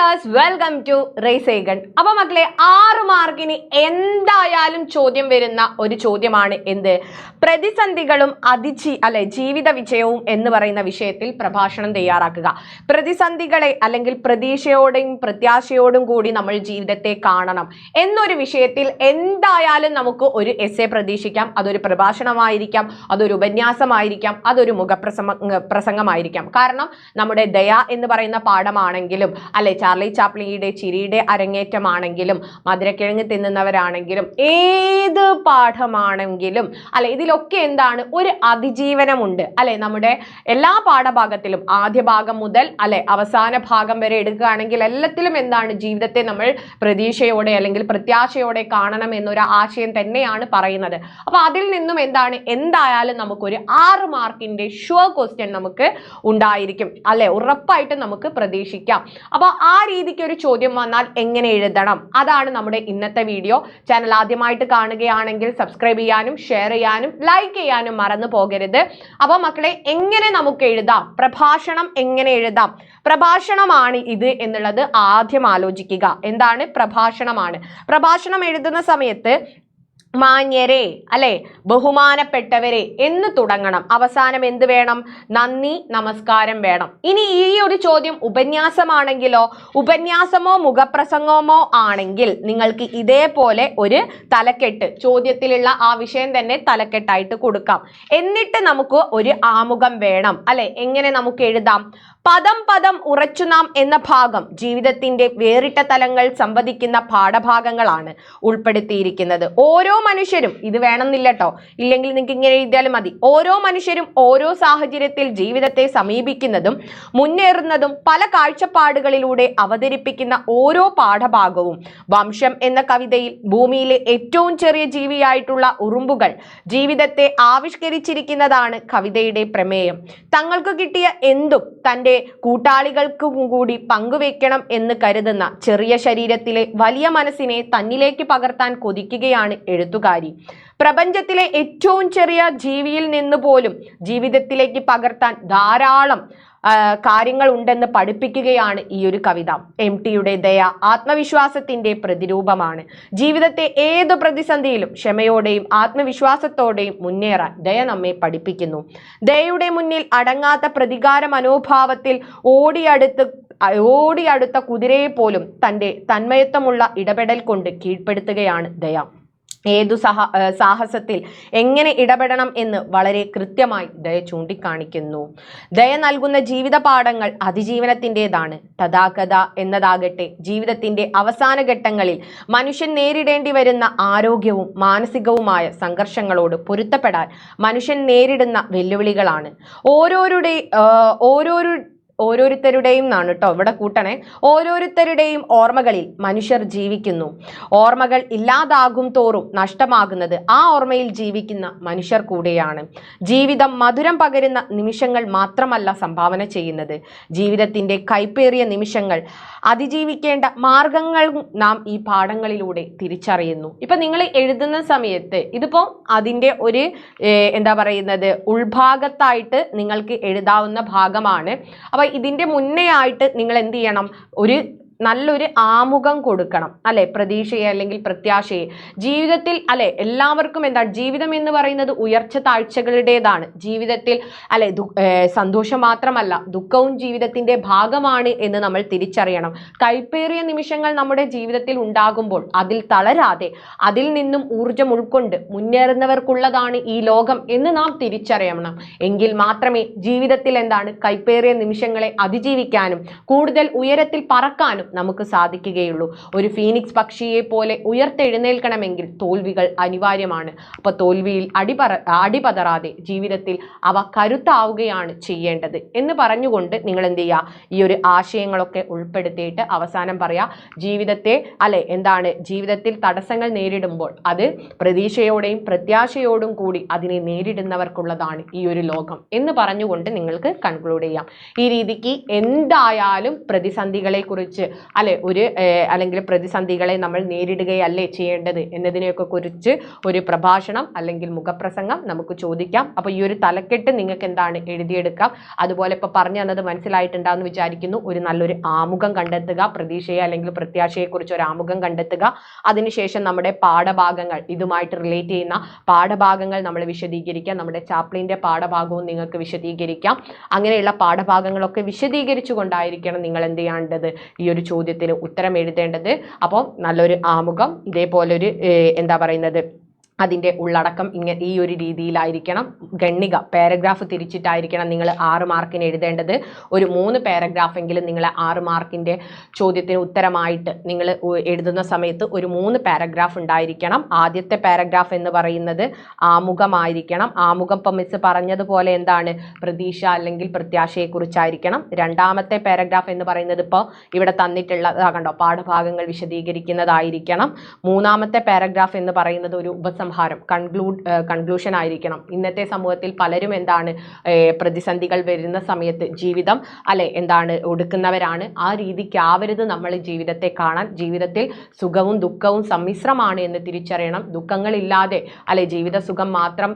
Dears welcome to റേസേഗൺ അപ്പൊ മക്കളെ ആറ് മാർക്കിന് എന്തായാലും ചോദ്യം വരുന്ന ഒരു ചോദ്യമാണ് എന്ത്? പ്രതിസന്ധികളും അതിജീ അല്ലെ ജീവിത വിജയവും എന്ന് പറയുന്ന വിഷയത്തിൽ പ്രഭാഷണം തയ്യാറാക്കുക. പ്രതിസന്ധികളെ അല്ലെങ്കിൽ പ്രതീക്ഷയോടും പ്രത്യാശയോടും കൂടി നമ്മൾ ജീവിതത്തെ കാണണം. എന്നൊരു വിഷയത്തിൽ എന്തായാലും നമുക്ക് ഒരു എസ് എ പ്രതീക്ഷിക്കാം. അതൊരു പ്രഭാഷണമായിരിക്കാം അതൊരു ഉപന്യാസമായിരിക്കാം അതൊരു മുഖപ്രസംഗ പ്രസംഗമായിരിക്കാം. കാരണം നമ്മുടെ ദയ എന്ന് പറയുന്ന പാഠമാണെങ്കിലും അല്ലെ ചാർലി ചാപ്ലിയുടെ ചിരിയുടെ അരങ്ങേറ്റമാണെങ്കിലും മധുരക്കിഴങ്ങ് തിന്നുന്നവരാണെങ്കിലും ഏത് പാഠമാണെങ്കിലും അല്ലെ ഇതിലൊക്കെ എന്താണ് ഒരു അതിജീവനമുണ്ട് അല്ലെ നമ്മുടെ എല്ലാ പാഠഭാഗത്തിലും ആദ്യ ഭാഗം മുതൽ അല്ലെ അവസാന ഭാഗം വരെ എടുക്കുകയാണെങ്കിൽ എല്ലാത്തിലും എന്താണ് ജീവിതത്തെ നമ്മൾ പ്രതീക്ഷയോടെ അല്ലെങ്കിൽ പ്രത്യാശയോടെ കാണണം എന്നൊരു ആശയം തന്നെയാണ് പറയുന്നത്. അപ്പൊ അതിൽ നിന്നും എന്താണ് എന്തായാലും നമുക്കൊരു ആറ് മാർക്കിന്റെ ഷുവർ ക്വസ്റ്റ്യൻ നമുക്ക് ഉണ്ടായിരിക്കും അല്ലെ ഉറപ്പായിട്ടും നമുക്ക് പ്രതീക്ഷിക്കാം. അപ്പൊ ആ രീതിക്ക് ഒരു ചോദ്യം വന്നാൽ എങ്ങനെ എഴുതണം? അതാണ് നമ്മുടെ ഇന്നത്തെ വീഡിയോ. ചാനൽ ആദ്യമായിട്ട് കാണുകയാണെങ്കിൽ സബ്സ്ക്രൈബ് ചെയ്യാനും ഷെയർ ചെയ്യാനും ലൈക്ക് ചെയ്യാനും മറന്നു പോകരുത്. അപ്പൊ മക്കളെ എങ്ങനെ നമുക്ക് എഴുതാം? പ്രഭാഷണം എങ്ങനെ എഴുതാം? പ്രഭാഷണമാണ് ഇത് എന്നുള്ളത് ആദ്യം ആലോചിക്കുക. എന്താണ്? പ്രഭാഷണമാണ്. പ്രഭാഷണം എഴുതുന്ന സമയത്ത് മാന്യരെ അല്ലെ? ബഹുമാനപ്പെട്ടവരെ എന്ന് തുടങ്ങണം. അവസാനം എന്ത് വേണം? നന്ദി നമസ്കാരം വേണം. ഇനി ഈ ഒരു ചോദ്യം ഉപന്യാസമാണെങ്കിലോ ഉപന്യാസമോ മുഖപ്രസംഗമോ ആണെങ്കിൽ നിങ്ങൾക്ക് ഇതേപോലെ ഒരു തലക്കെട്ട് ചോദ്യത്തിലുള്ള ആ വിഷയം തന്നെ തലക്കെട്ടായിട്ട് കൊടുക്കാം. എന്നിട്ട് നമുക്ക് ഒരു ആമുഖം വേണം അല്ലെ? എങ്ങനെ നമുക്ക് എഴുതാം? പദം പദം ഉറച്ചു നാം എന്ന ഭാഗം ജീവിതത്തിന്റെ വേറിട്ട തലങ്ങൾ സംവദിക്കുന്ന പാഠഭാഗങ്ങളാണ് ഉൾപ്പെടുത്തിയിരിക്കുന്നത്. ഓരോ മനുഷ്യരും ഇത് വേണമെന്നില്ല കേട്ടോ ഇല്ലെങ്കിൽ നിങ്ങൾക്ക് ഇങ്ങനെ എഴുതിയാലും മതി. ഓരോ മനുഷ്യരും ഓരോ സാഹചര്യത്തിൽ ജീവിതത്തെ സമീപിക്കുന്നതും മുന്നേറുന്നതും പല കാഴ്ചപ്പാടുകളിലൂടെ അവതരിപ്പിക്കുന്ന ഓരോ പാഠഭാഗവും. വംശം എന്ന കവിതയിൽ ഭൂമിയിലെ ഏറ്റവും ചെറിയ ജീവിയായിട്ടുള്ള ഉറുമ്പുകൾ ജീവിതത്തെ ആവിഷ്കരിച്ചിരിക്കുന്നതാണ് കവിതയുടെ പ്രമേയം. തങ്ങൾക്ക് കിട്ടിയ എന്തും തന്റെ കൂട്ടാളികൾക്കും കൂടി പങ്കുവെക്കണം എന്ന് കരുതുന്ന ചെറിയ ശരീരത്തിലെ വലിയ മനസ്സിനെ തന്നിലേക്ക് പകർത്താൻ കൊതിക്കുകയാണ് എഴുത്തുകാരി. പ്രപഞ്ചത്തിലെ ഏറ്റവും ചെറിയ ജീവിയിൽ നിന്ന് പോലും ജീവിതത്തിലേക്ക് പകർത്താൻ ധാരാളം കാര്യങ്ങൾ ഉണ്ടെന്ന് പഠിപ്പിക്കുകയാണ് ഈ ഒരു കവിത. എം ടിയുടെ ദയ ആത്മവിശ്വാസത്തിന്റെ പ്രതിരൂപമാണ്. ജീവിതത്തെ ഏത് പ്രതിസന്ധിയിലും ക്ഷമയോടെയും ആത്മവിശ്വാസത്തോടെയും മുന്നേറാൻ ദയ നമ്മെ പഠിപ്പിക്കുന്നു. ദയയുടെ മുന്നിൽ അടങ്ങാത്ത പ്രതികാര മനോഭാവത്തിൽ ഓടിയടുത്ത് ഓടിയടുത്ത കുതിരയെ പോലും തന്റെ തന്മയത്വമുള്ള ഇടപെടൽ കൊണ്ട് കീഴ്പ്പെടുത്തുകയാണ് ദയ. ഏതു സഹ സാഹസത്തിൽ എങ്ങനെ ഇടപെടണം എന്ന് വളരെ കൃത്യമായി ദയ ചൂണ്ടിക്കാണിക്കുന്നു. ദയ നൽകുന്ന ജീവിത പാഠങ്ങൾ അതിജീവനത്തിന്റെതാണ്. തഥാഗത എന്നതാകട്ടെ ജീവിതത്തിന്റെ അവസാന ഘട്ടങ്ങളിൽ മനുഷ്യൻ നേരിടേണ്ടി വരുന്ന ആരോഗ്യവും മാനസികവുമായ സംഘർഷങ്ങളോട് പൊരുത്തപ്പെടാൻ മനുഷ്യൻ നേരിടുന്ന വെല്ലുവിളികളാണ്. ഓരോരുടെ ഓരോരു ഓരോരുത്തരുടെയും എന്നാണ് കേട്ടോ ഇവിടെ കൂട്ടണേ. ഓരോരുത്തരുടെയും ഓർമ്മകളിൽ മനുഷ്യർ ജീവിക്കുന്നു. ഓർമ്മകൾ ഇല്ലാതാകും തോറും നഷ്ടമാകുന്നത് ആ ഓർമ്മയിൽ ജീവിക്കുന്ന മനുഷ്യർ കൂടെയാണ്. ജീവിതം മധുരം പകരുന്ന നിമിഷങ്ങൾ മാത്രമല്ല സംഭാവന ചെയ്യുന്നത്. ജീവിതത്തിന്റെ കൈപ്പേറിയ നിമിഷങ്ങൾ അതിജീവിക്കേണ്ട മാർഗങ്ങൾ നാം ഈ പാഠങ്ങളിലൂടെ തിരിച്ചറിയുന്നു. ഇപ്പം നിങ്ങൾ എഴുതുന്ന സമയത്ത് ഇതിപ്പോൾ അതിന്റെ ഒരു എന്താ പറയുന്നത് ഉൾഭാഗത്തായിട്ട് നിങ്ങൾക്ക് എഴുതാവുന്ന ഭാഗമാണ്. അപ്പൊ ഇതിന്റെ മുന്നേ ആയിട്ട് നിങ്ങൾ എന്ത് ചെയ്യണം? ഒരു നല്ലൊരു ആമുഖം കൊടുക്കണം അല്ലെ? പ്രതീക്ഷയെ അല്ലെങ്കിൽ പ്രത്യാശയെ. ജീവിതത്തിൽ അല്ലെ? എല്ലാവർക്കും എന്താണ്? ജീവിതം എന്ന് പറയുന്നത് ഉയർച്ച താഴ്ചകളുടേതാണ്. ജീവിതത്തിൽ അല്ലെ? സന്തോഷം മാത്രമല്ല ദുഃഖവും ജീവിതത്തിന്റെ ഭാഗമാണ് എന്ന് നമ്മൾ തിരിച്ചറിയണം. കൈപ്പേറിയ നിമിഷങ്ങൾ നമ്മുടെ ജീവിതത്തിൽ ഉണ്ടാകുമ്പോൾ അതിൽ തളരാതെ അതിൽ നിന്നും ഊർജം ഉൾക്കൊണ്ട് മുന്നേറുന്നവർക്കുള്ളതാണ് ഈ ലോകം എന്ന് നാം തിരിച്ചറിയണം. എങ്കിൽ മാത്രമേ ജീവിതത്തിൽ എന്താണ്? കൈപ്പേറിയ നിമിഷങ്ങളെ അതിജീവിക്കാനും കൂടുതൽ ഉയരത്തിൽ പറക്കാനും നമുക്ക് സാധിക്കുകയുള്ളൂ. ഒരു ഫീനിക്സ് പക്ഷിയെ പോലെ ഉയർത്തെഴുന്നേൽക്കണമെങ്കിൽ തോൽവികൾ അനിവാര്യമാണ്. അപ്പോൾ തോൽവിയിൽ അടിപറ അടിപതറാതെ ജീവിതത്തിൽ അവ കരുത്താവുകയാണ് ചെയ്യേണ്ടത്. എന്ന് പറഞ്ഞുകൊണ്ട് നിങ്ങൾ എന്ത് ചെയ്യുക ഈ ഒരു ആശയങ്ങളൊക്കെ ഉൾപ്പെടുത്തിയിട്ട് അവസാനം പറയാ. ജീവിതത്തെ അല്ലെ എന്താണ് ജീവിതത്തിൽ തടസ്സങ്ങൾ നേരിടുമ്പോൾ അത് പ്രതീക്ഷയോടെയും പ്രത്യാശയോടും കൂടി അതിനെ നേരിടുന്നവർക്കുള്ളതാണ് ഈ ഒരു ലോകം എന്ന് പറഞ്ഞുകൊണ്ട് നിങ്ങൾക്ക് കൺക്ലൂഡ് ചെയ്യാം. ഈ രീതിക്ക് എന്തായാലും പ്രതിസന്ധികളെ കുറിച്ച് അല്ലെ ഒരു അല്ലെങ്കിൽ പ്രതിസന്ധികളെ നമ്മൾ നേരിടുകയല്ലേ ചെയ്യേണ്ടത് എന്നതിനെയൊക്കെ കുറിച്ച് ഒരു പ്രഭാഷണം അല്ലെങ്കിൽ മുഖപ്രസംഗം നമുക്ക് ചോദിക്കാം. അപ്പോൾ ഈ ഒരു തലക്കെട്ട് നിങ്ങൾക്ക് എന്താണ് എഴുതിയെടുക്കാം? അതുപോലെ ഇപ്പോൾ പറഞ്ഞു തന്നത് മനസ്സിലായിട്ടുണ്ടാവുമെന്ന് വിചാരിക്കുന്നു. ഒരു നല്ലൊരു ആമുഖം കണ്ടെത്തുക പ്രതീക്ഷയെ അല്ലെങ്കിൽ പ്രത്യാശയെക്കുറിച്ച് ഒരു ആമുഖം കണ്ടെത്തുക. അതിനുശേഷം നമ്മുടെ പാഠഭാഗങ്ങൾ ഇതുമായിട്ട് റിലേറ്റ് ചെയ്യുന്ന പാഠഭാഗങ്ങൾ നമ്മൾ വിശദീകരിക്കാം. നമ്മുടെ ചാപ്ലിന്റെ പാഠഭാഗവും നിങ്ങൾക്ക് വിശദീകരിക്കാം. അങ്ങനെയുള്ള പാഠഭാഗങ്ങളൊക്കെ വിശദീകരിച്ചു കൊണ്ടായിരിക്കണം നിങ്ങൾ എന്ത് ചെയ്യേണ്ടത് ഈ ഒരു ചോദ്യത്തിന് ഉത്തരം എഴുതേണ്ടത്. അപ്പോൾ നല്ലൊരു ആമുഖം ഇതേപോലൊരു എന്താ പറയുന്നത് അതിന്റെ ഉള്ളടക്കം ഇങ്ങനെ ഈ ഒരു രീതിയിലായിരിക്കണം. ഗണ്ണിക പാരഗ്രാഫ് തിരിച്ചിട്ടായിരിക്കണം നിങ്ങൾ ആറ് മാർക്കിന് എഴുതേണ്ടത്. ഒരു മൂന്ന് പാരഗ്രാഫെങ്കിലും നിങ്ങൾ ആറ് മാർക്കിന്റെ ചോദ്യത്തിന് ഉത്തരമായിട്ട് നിങ്ങൾ എഴുതുന്ന സമയത്ത് ഒരു മൂന്ന് പാരഗ്രാഫ് ഉണ്ടായിരിക്കണം. ആദ്യത്തെ പാരഗ്രാഫ് എന്ന് പറയുന്നത് ആമുഖമായിരിക്കണം. ആമുഖം ഇപ്പം പറഞ്ഞതുപോലെ എന്താണ്? പ്രതീക്ഷ അല്ലെങ്കിൽ പ്രത്യാശയെക്കുറിച്ചായിരിക്കണം. രണ്ടാമത്തെ പാരഗ്രാഫ് എന്ന് പറയുന്നത് ഇപ്പോൾ ഇവിടെ തന്നിട്ടുള്ള കണ്ടോ? പാഠഭാഗങ്ങൾ വിശദീകരിക്കുന്നതായിരിക്കണം. മൂന്നാമത്തെ പാരഗ്രാഫ് എന്ന് പറയുന്നത് ഒരു ഉപസംഹാരം കൺക്ലൂഡ് കൺക്ലൂഷൻ ആയിരിക്കണം. ഇന്നത്തെ സമൂഹത്തിൽ പലരും എന്താണ് പ്രതിസന്ധികൾ വരുന്ന സമയത്ത് ജീവിതം അല്ലെ എന്താണ് ഒടുക്കുന്നവരാണ്. ആ രീതിക്കാവരുത് നമ്മൾ ജീവിതത്തെ കാണാൻ. ജീവിതത്തിൽ സുഖവും ദുഃഖവും സമ്മിശ്രമാണ് എന്ന് തിരിച്ചറിയണം. ദുഃഖങ്ങളില്ലാതെ അല്ലെ ജീവിത സുഖം മാത്രം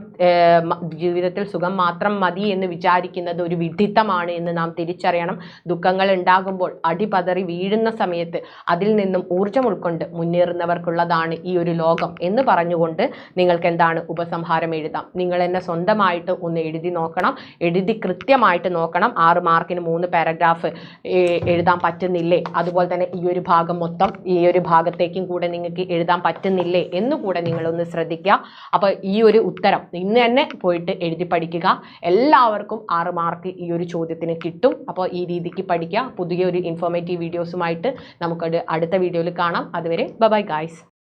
ജീവിതത്തിൽ സുഖം മാത്രം മതി എന്ന് വിചാരിക്കുന്നത് ഒരു വിഡിത്തമാണ് എന്ന് നാം തിരിച്ചറിയണം. ദുഃഖങ്ങൾ ഉണ്ടാകുമ്പോൾ അടിപതറി വീഴുന്ന സമയത്ത് അതിൽ നിന്നും ഊർജം ഉൾക്കൊണ്ട് മുന്നേറുന്നവർക്കുള്ളതാണ് ഈ ഒരു ലോകം എന്ന് പറഞ്ഞുകൊണ്ട് നിങ്ങൾക്ക് എന്താണ് ഉപസംഹാരം എഴുതാം? നിങ്ങൾ എന്നെ സ്വന്തമായിട്ട് ഒന്ന് എഴുതി നോക്കണം. എഴുതി കൃത്യമായിട്ട് നോക്കണം. ആറ് മാർക്കിന് മൂന്ന് പാരഗ്രാഫ് എഴുതാൻ പറ്റുന്നില്ലേ? അതുപോലെ തന്നെ ഈ ഒരു ഭാഗം മൊത്തം ഈ ഒരു ഭാഗത്തേക്കും കൂടെ നിങ്ങൾക്ക് എഴുതാൻ പറ്റുന്നില്ലേ എന്ന് കൂടെ നിങ്ങളൊന്ന് ശ്രദ്ധിക്കുക. അപ്പോൾ ഈ ഒരു ഉത്തരം ഇന്ന് തന്നെ പോയിട്ട് എഴുതി പഠിക്കുക. എല്ലാവർക്കും ആറ് മാർക്ക് ഈ ഒരു ചോദ്യത്തിന് കിട്ടും. അപ്പോൾ ഈ രീതിക്ക് പഠിക്കുക. പുതിയ ഒരു ഇൻഫോർമേറ്റീവ് വീഡിയോസുമായിട്ട് നമുക്കത് അടുത്ത വീഡിയോയിൽ കാണാം. അതുവരെ ബൈ ഗായ്സ്.